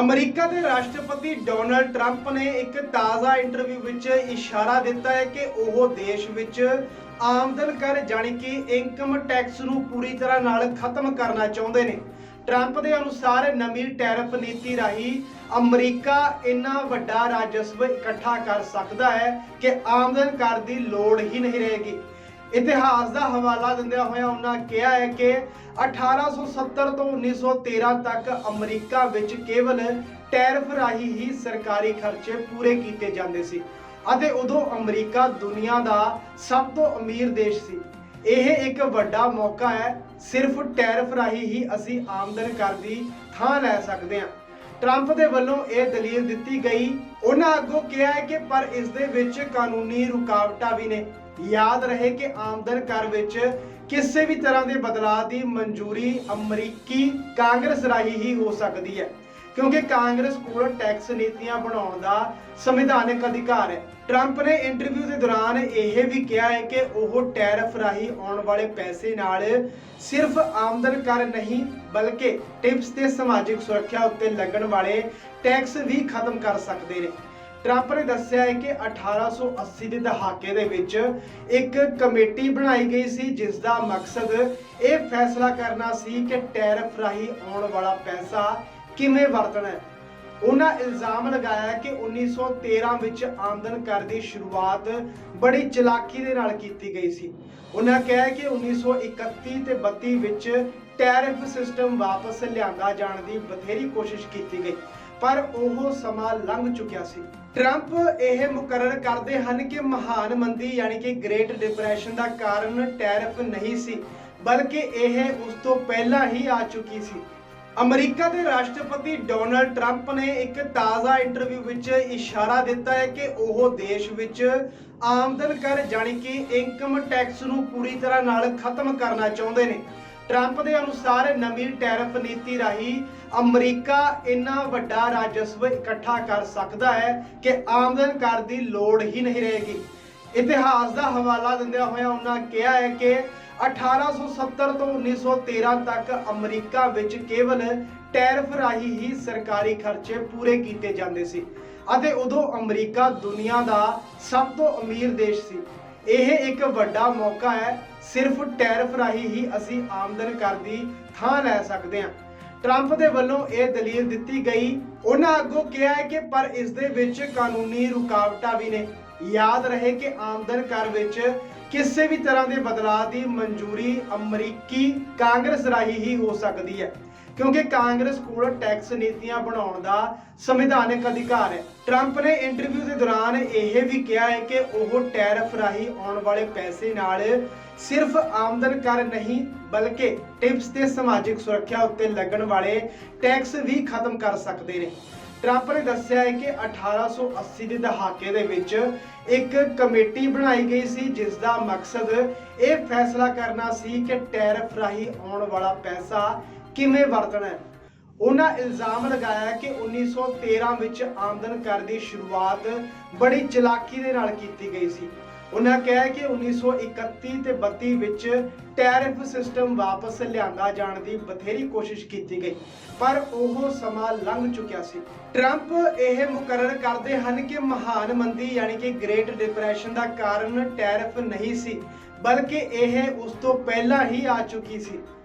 America ਦੇ ਰਾਸ਼ਟਰਪਤੀ Donald Trump ਨੇ ਇੱਕ ਤਾਜ਼ਾ ਇੰਟਰਵਿਊ ਵਿੱਚ ਇਸ਼ਾਰਾ ਦਿੱਤਾ ਹੈ ਕਿ ਉਹ ਦੇਸ਼ ਵਿੱਚ ਆਮਦਨ ਕਰ ਜਾਣੀ ਕਿ ਇਨਕਮ ਟੈਕਸ ਨੂੰ ਪੂਰੀ ਤਰ੍ਹਾਂ ਨਾਲ ਖਤਮ ਕਰਨਾ ਚਾਹੁੰਦੇ ਨੇ। ਟਰੰਪ ਦੇ ਅਨੁਸਾਰ ਨਵੀਂ ਟੈਰਿਫ ਨੀਤੀ ਰਾਹੀਂ ਅਮਰੀਕਾ ਇੰਨਾ ਵੱਡਾ ਰਾਜਸਵ ਇਕੱਠਾ ਕਰ ਸਕਦਾ ਹੈ ਕਿ ਆਮਦਨ ਕਰ ਦੀ ਲੋੜ ਹੀ ਨਹੀਂ ਰਹੇਗੀ। ਇਤਿਹਾਸ ਦਾ ਹਵਾਲਾ ਦਿੰਦਿਆਂ ਹੋਇਆ ਉਹਨਾਂ ਕਿਹਾ ਹੈ ਕਿ 1870 ਤੋਂ 1913 ਤੱਕ ਅਮਰੀਕਾ ਵਿੱਚ ਕੇਵਲ ਟੈਰਿਫ ਰਾਹੀਂ ਹੀ ਸਰਕਾਰੀ ਖਰਚੇ ਪੂਰੇ ਕੀਤੇ ਜਾਂਦੇ ਸੀ ਅਤੇ ਉਦੋਂ ਅਮਰੀਕਾ ਦੁਨੀਆ ਦਾ ਸਭ ਤੋਂ ਅਮੀਰ ਦੇਸ਼ ਸੀ। ਇਹ ਇੱਕ ਵੱਡਾ ਮੌਕਾ ਹੈ, ਸਿਰਫ ਟੈਰਿਫ ਰਾਹੀਂ ਹੀ ਅਸੀਂ ਆਮਦਨ ਕਰਦੀ ਥਾਂ ਲੈ ਸਕਦੇ ਹਾਂ। ਟਰੰਪ ਦੇ ਵੱਲੋਂ ਇਹ ਦਲੀਲ ਦਿੱਤੀ ਗਈ। ਉਹਨਾਂ ਅੱਗੋਂ ਕਿਹਾ ਹੈ ਕਿ ਪਰ ਇਸ ਦੇ ਵਿੱਚ ਕਾਨੂੰਨੀ ਰੁਕਾਵਟਾਂ ਵੀ ਨੇ। ਯਾਦ ਰਹੇ ਕਿ ਆਮਦਨ ਕਰ ਵਿੱਚ ਕਿਸੇ ਵੀ ਤਰ੍ਹਾਂ ਦੇ ਬਦਲਾਅ ਦੀ ਮਨਜ਼ੂਰੀ ਅਮਰੀਕੀ ਕਾਂਗਰਸ ਰਾਹੀਂ ਹੀ ਹੋ ਸਕਦੀ ਹੈ। ਕਿਉਂਕਿ ਕਾਂਗਰਸ ਕੋਲ ਟੈਕਸ ਨੀਤੀਆਂ ਬਣਾਉਣ ਦਾ ਸੰਵਿਧਾਨਕ ਅਧਿਕਾਰ ਹੈ। ਟਰੰਪ ਨੇ ਇੰਟਰਵਿਊ ਦੇ ਦੌਰਾਨ ਇਹ ਵੀ ਕਿਹਾ ਹੈ ਕਿ ਉਹ ਟੈਰਿਫ ਰਾਹੀਂ ਆਉਣ ਵਾਲੇ ਪੈਸੇ ਨਾਲ ਸਿਰਫ ਆਮਦਨ ਕਰ ਨਹੀਂ, ਬਲਕਿ ਟਿਪਸ ਤੇ ਸਮਾਜਿਕ ਸੁਰੱਖਿਆ ਉੱਤੇ ਲੱਗਣ ਵਾਲੇ ਟੈਕਸ ਵੀ ਖਤਮ ਕਰ ਸਕਦੇ ਨੇ। ਟਰੰਪ ਨੇ ਦੱਸਿਆ ਹੈ ਕਿ 1880 ਦੇ ਦਹਾਕੇ ਦੇ ਵਿੱਚ ਇੱਕ ਕਮੇਟੀ ਬਣਾਈ ਗਈ ਸੀ, ਜਿਸ ਦਾ ਮਕਸਦ ਇਹ ਫੈਸਲਾ ਕਰਨਾ ਸੀ ਕਿ ਟੈਰਿਫ ਰਾਹੀਂ ਆਉਣ ਵਾਲਾ ਪੈਸਾ ਕਿਵੇਂ ਵਰਤਣਾ ਹੈ? ਉਹਨਾਂ ਇਲਜ਼ਾਮ ਲਗਾਇਆ ਕਿ 1913 ਵਿੱਚ ਆਮਦਨ ਕਰ ਦੀ ਸ਼ੁਰੂਆਤ ਬੜੀ ਚਲਾਕੀ ਦੇ ਨਾਲ ਕੀਤੀ ਗਈ ਸੀ। ਉਹਨਾਂ ਕਿਹਾ ਕਿ 1931 ਤੇ 32 ਵਿੱਚ ਟੈਰਿਫ ਸਿਸਟਮ ਵਾਪਸ ਲਿਆਂਦਾ ਜਾਣ ਦੀ ਬਥੇਰੀ ਕੋਸ਼ਿਸ਼ ਕੀਤੀ ਗਈ, ਪਰ ਉਹ ਸਮਾਂ ਲੰਘ ਚੁੱਕਿਆ ਸੀ। ਟਰੰਪ ਇਹ ਮੁਕਰਰ ਕਰਦੇ ਹਨ ਕਿ ਮਹਾਨ ਮੰਦੀ ਯਾਨੀ ਕਿ ਗ੍ਰੇਟ ਡਿਪਰੈਸ਼ਨ ਦਾ ਕਾਰਨ ਟੈਰਿਫ ਨਹੀਂ ਸੀ, ਬਲਕਿ ਇਹ ਉਸ ਤੋਂ ਪਹਿਲਾਂ ਹੀ ਆ ਚੁੱਕੀ ਸੀ। ਅਮਰੀਕਾ ਦੇ ਰਾਸ਼ਟਰਪਤੀ ਡੋਨਲਡ ਟਰੰਪ ਨੇ ਇੱਕ ਤਾਜ਼ਾ ਇੰਟਰਵਿਊ ਵਿੱਚ ਇਸ਼ਾਰਾ ਦਿੱਤਾ ਹੈ ਕਿ ਉਹ ਦੇਸ਼ ਵਿੱਚ ਆਮਦਨ ਕਰ ਜਾਣੀ ਕਿ ਇਨਕਮ ਟੈਕਸ ਨੂੰ ਪੂਰੀ ਤਰ੍ਹਾਂ ਨਾਲ ਖਤਮ ਕਰਨਾ ਚਾਹੁੰਦੇ ਨੇ। ਟਰੰਪ ਦੇ ਅਨੁਸਾਰ ਨਵੀਂ ਟੈਰਿਫ ਨੀਤੀ ਰਾਹੀਂ ਅਮਰੀਕਾ ਇੰਨਾ ਵੱਡਾ ਰਾਜਸਵ ਇਕੱਠਾ ਕਰ ਸਕਦਾ ਹੈ ਕਿ ਆਮਦਨ ਕਰ ਦੀ ਲੋੜ ਹੀ ਨਹੀਂ ਰਹੇਗੀ। ਇਤਿਹਾਸ ਦਾ ਹਵਾਲਾ ਦਿੰਦਿਆਂ ਹੋਇਆਂ ਉਹਨਾਂ ਕਿਹਾ ਹੈ ਕਿ 1870 ਤੋਂ 1913 ਤੱਕ ਅਮਰੀਕਾ ਵਿੱਚ ਕੇਵਲ ਟੈਰਫ ਰਾਹੀਂ ਹੀ ਸਰਕਾਰੀ ਖਰਚੇ ਪੂਰੇ ਕੀਤੇ ਜਾਂਦੇ ਸੀ ਅਤੇ ਉਦੋਂ ਅਮਰੀਕਾ ਦੁਨੀਆ ਦਾ ਸਭ ਤੋਂ ਅਮੀਰ ਦੇਸ਼ ਸੀ। ਇਹ ਇੱਕ ਵੱਡਾ ਮੌਕਾ ਹੈ, ਸਿਰਫ ਟੈਰਫ ਰਾਹੀਂ ਹੀ ਅਸੀਂ ਆਮਦਨ ਕਰਦੀ ਥਾਂ ਲੈ ਸਕਦੇ ਹਾਂ। ਟਰੰਪ ਦੇ ਵੱਲੋਂ ਇਹ ਦਲੀਲ ਦਿੱਤੀ ਗਈ। ਉਹਨਾਂ ਅੱਗੋਂ ਕਿਹਾ ਹੈ ਕਿ ਪਰ ਇਸ ਦੇ ਵਿੱਚ ਕਾਨੂੰਨੀ ਰੁਕਾਵਟਾਂ ਵੀ ਨੇ। ਯਾਦ ਰਹੇ ਕਿ ਆਮਦਨ ਕਰ ਵਿੱਚ ਕਿਸੇ ਵੀ ਤਰ੍ਹਾਂ ਦੇ ਬਦਲਾਅ ਦੀ ਮਨਜ਼ੂਰੀ ਅਮਰੀਕੀ ਕਾਂਗਰਸ ਰਾਹੀਂ ਹੀ ਹੋ ਸਕਦੀ ਹੈ। ਕਿਉਂਕਿ ਕਾਂਗਰਸ ਕੋਲ ਟੈਕਸ ਨੀਤੀਆਂ ਬਣਾਉਣ ਦਾ ਸੰਵਿਧਾਨਕ ਅਧਿਕਾਰ ਹੈ। ਟਰੰਪ ਨੇ ਇੰਟਰਵਿਊ ਦੇ ਦੌਰਾਨ ਇਹ ਵੀ ਕਿਹਾ ਹੈ ਕਿ ਉਹ ਟੈਰਿਫ ਰਾਹੀਂ ਆਉਣ ਵਾਲੇ ਪੈਸੇ ਨਾਲ ਸਿਰਫ ਆਮਦਨ ਕਰ ਨਹੀਂ, ਬਲਕਿ ਟਿਪਸ ਤੇ ਸਮਾਜਿਕ ਸੁਰੱਖਿਆ ਉੱਤੇ ਲੱਗਣ ਵਾਲੇ ਟੈਕਸ ਵੀ ਖਤਮ ਕਰ ਸਕਦੇ ਨੇ। ਟਰੰਪ ਨੇ ਦੱਸਿਆ ਹੈ ਕਿ 1880 ਦੇ ਦਹਾਕੇ ਦੇ ਵਿੱਚ ਇੱਕ ਕਮੇਟੀ ਬਣਾਈ ਗਈ ਸੀ ਜਿਸ ਦਾ ਮਕਸਦ ਇਹ ਫੈਸਲਾ ਕਰਨਾ ਸੀ ਕਿ ਟੈਰਿਫ ਰਾਹੀਂ ਆਉਣ ਵਾਲਾ ਪੈਸਾ ਕਿਵੇਂ ਵਰਤਣਾ ਹੈ। ਉਹਨਾਂ ਇਲਜ਼ਾਮ ਲਗਾਇਆ ਕਿ 1913 ਵਿੱਚ ਆਮਦਨ ਕਰ ਦੀ ਸ਼ੁਰੂਆਤ ਬੜੀ ਚਲਾਕੀ ਦੇ ਨਾਲ ਕੀਤੀ ਗਈ ਸੀ। ਉਹਨਾਂ ਕਿਹਾ ਕਿ 1931 ਤੇ 32 ਵਿੱਚ ਟੈਰਿਫ ਸਿਸਟਮ ਵਾਪਸ ਲਿਆਂਦਾ ਜਾਣ ਦੀ ਬਥੇਰੀ ਕੋਸ਼ਿਸ਼ ਕੀਤੀ ਗਈ, ਪਰ ਉਹ ਸਮਾਂ ਲੰਘ ਚੁੱਕਿਆ ਸੀ। ਟਰੰਪ ਇਹ ਮੁਕਰਰ ਕਰਦੇ ਹਨ ਕਿ ਮਹਾਨ ਮੰਦੀ ਯਾਨੀ ਕਿ ਗ੍ਰੇਟ ਡਿਪਰੈਸ਼ਨ ਦਾ ਕਾਰਨ ਟੈਰਿਫ ਨਹੀਂ ਸੀ, ਬਲਕਿ ਇਹ ਉਸ ਤੋਂ ਪਹਿਲਾਂ ਹੀ ਆ ਚੁੱਕੀ ਸੀ।